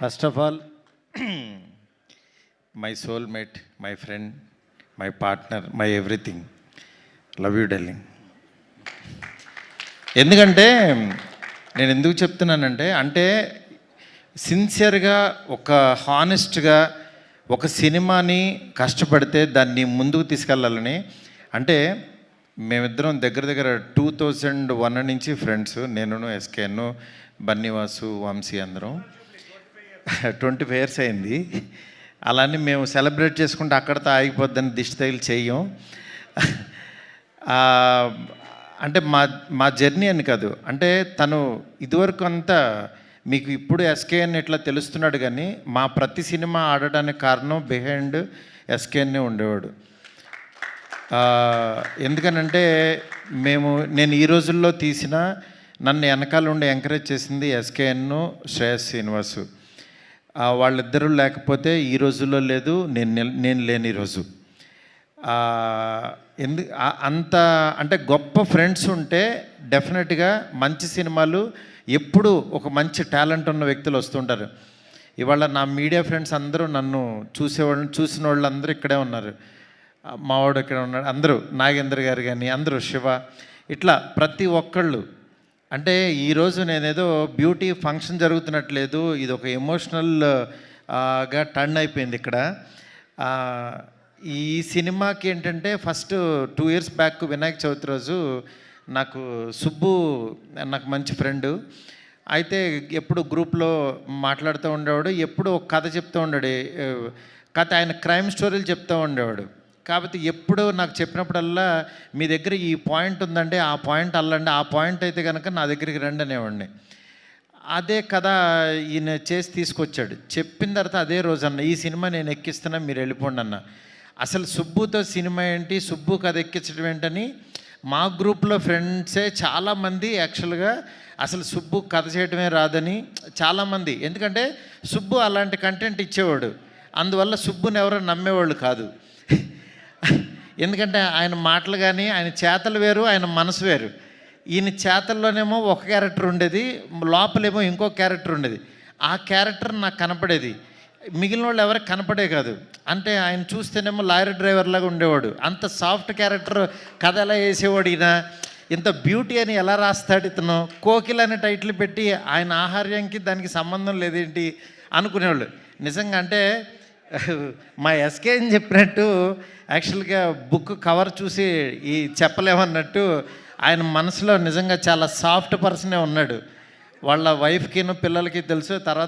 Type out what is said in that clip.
First of all my soulmate my friend my partner my everything love you darling ఎందుకంటే నేను ఎందుకు చెప్తున్నానంటే అంటే సిన్సియర్గా ఒక హానెస్ట్గా ఒక సినిమాని కష్టపడితే దాన్ని ముందుకు తీసుకెళ్ళాలని అంటే మేమిద్దరం దగ్గర దగ్గర టూ థౌజండ్ వన్ నుంచి ఫ్రెండ్స్ నేను ఎస్కేను బన్నివాసు వంశీ అందరం. ట్వంటీ ఫైవ్ ఇయర్స్ అయింది. అలానే మేము సెలబ్రేట్ చేసుకుంటే అక్కడితో ఆగిపోద్దని దిష్టి తగిలి చెయ్యం. అంటే మా మా జర్నీ అని కాదు. అంటే తను ఇదివరకు అంతా మీకు ఇప్పుడు ఎస్కేఎన్ ఇట్లా తెలుస్తున్నాడు కానీ మా ప్రతి సినిమా ఆడడానికి కారణం బిహైండ్ ఎస్కేఎన్నే ఉండేవాడు. ఎందుకనంటే మేము నేను ఈ రోజుల్లో తీసిన నన్ను వెనకాల ఉండి ఎంకరేజ్ చేసింది ఎస్కేఎన్ను శ్రేయస్ శ్రీనివాసు. వాళ్ళిద్దరూ లేకపోతే ఈ రోజుల్లో లేదు నేను నేను లేని రోజు. ఎందు అంత అంటే గొప్ప ఫ్రెండ్స్ ఉంటే డెఫినెట్గా మంచి సినిమాలు ఎప్పుడు ఒక మంచి టాలెంట్ ఉన్న వ్యక్తులు వస్తుంటారు ఇవాళ నా మీడియా ఫ్రెండ్స్ అందరూ నన్ను చూసేవాళ్ళు చూసిన వాళ్ళు అందరూ ఇక్కడే ఉన్నారు. మావాడు ఇక్కడ ఉన్నాడు అందరూ నాగేంద్ర గారు కానీ అందరూ శివ ఇట్లా ప్రతి ఒక్కళ్ళు అంటే ఈరోజు నేనేదో బ్యూటీ ఫంక్షన్ జరుగుతున్నట్లేదు ఇది ఒక ఎమోషనల్గా టర్న్ అయిపోయింది ఇక్కడ. ఈ సినిమాకి ఏంటంటే first two years back Vinayaka Chavithi రోజు నాకు సుబ్బు నాకు మంచి ఫ్రెండ్. అయితే ఎప్పుడు గ్రూప్లో మాట్లాడుతూ ఉండేవాడు ఎప్పుడు ఒక కథ చెప్తూ ఉండాడు కథ ఆయన క్రైమ్ స్టోరీలు చెప్తూ ఉండేవాడు. కాబట్టి ఎప్పుడు నాకు చెప్పినప్పుడల్లా మీ దగ్గర ఈ పాయింట్ ఉందంటే ఆ పాయింట్ అల్లండి ఆ పాయింట్ అయితే కనుక నా దగ్గరికి రండి అనేవాడిని. అదే కథ ఈయన చేసి తీసుకొచ్చాడు. చెప్పిన తర్వాత అదే రోజు అన్న ఈ సినిమా నేను ఎక్కిస్తున్నా మీరు వెళ్ళిపోండి అన్న. అసలు సుబ్బుతో సినిమా ఏంటి సుబ్బు కథ ఎక్కించడం ఏంటని మా గ్రూప్లో ఫ్రెండ్సే చాలామంది యాక్చువల్గా అసలు సుబ్బు కథ చేయడమే రాదని చాలామంది. ఎందుకంటే సుబ్బు అలాంటి కంటెంట్ ఇచ్చేవాడు. అందువల్ల సుబ్బుని ఎవరో నమ్మేవాళ్ళు కాదు. ఎందుకంటే ఆయన మాటలు కానీ ఆయన చేతలు వేరు ఆయన మనసు వేరు. ఈయన చేతల్లోనేమో ఒక క్యారెక్టర్ ఉండేది లోపలేమో ఇంకో క్యారెక్టర్ ఉండేది. ఆ క్యారెక్టర్ నాకు కనపడేది. మిగిలిన వాళ్ళు ఎవరికి కనపడే కాదు. అంటే ఆయన చూస్తేనేమో లారీ డ్రైవర్ లాగా ఉండేవాడు. అంత సాఫ్ట్ క్యారెక్టర్ కథ ఎలా వేసేవాడు ఈయన? ఇంత బ్యూటీ అని ఎలా రాస్తాడు ఇతను? కోకిల్ అనే టైటిల్ పెట్టి ఆయన ఆహార్యానికి దానికి సంబంధం లేదేంటి? అనుకునేవాళ్ళు. నిజంగా అంటే మా ఎస్కే అని చెప్పినట్టు యాక్చువల్గా బుక్ కవర్ చూసి ఈ చెప్పలేమన్నట్టు ఆయన మనసులో నిజంగా చాలా సాఫ్ట్ పర్సనే ఉన్నాడు. వాళ్ళ వైఫ్కిను పిల్లలకి తెలుసు తర్వాత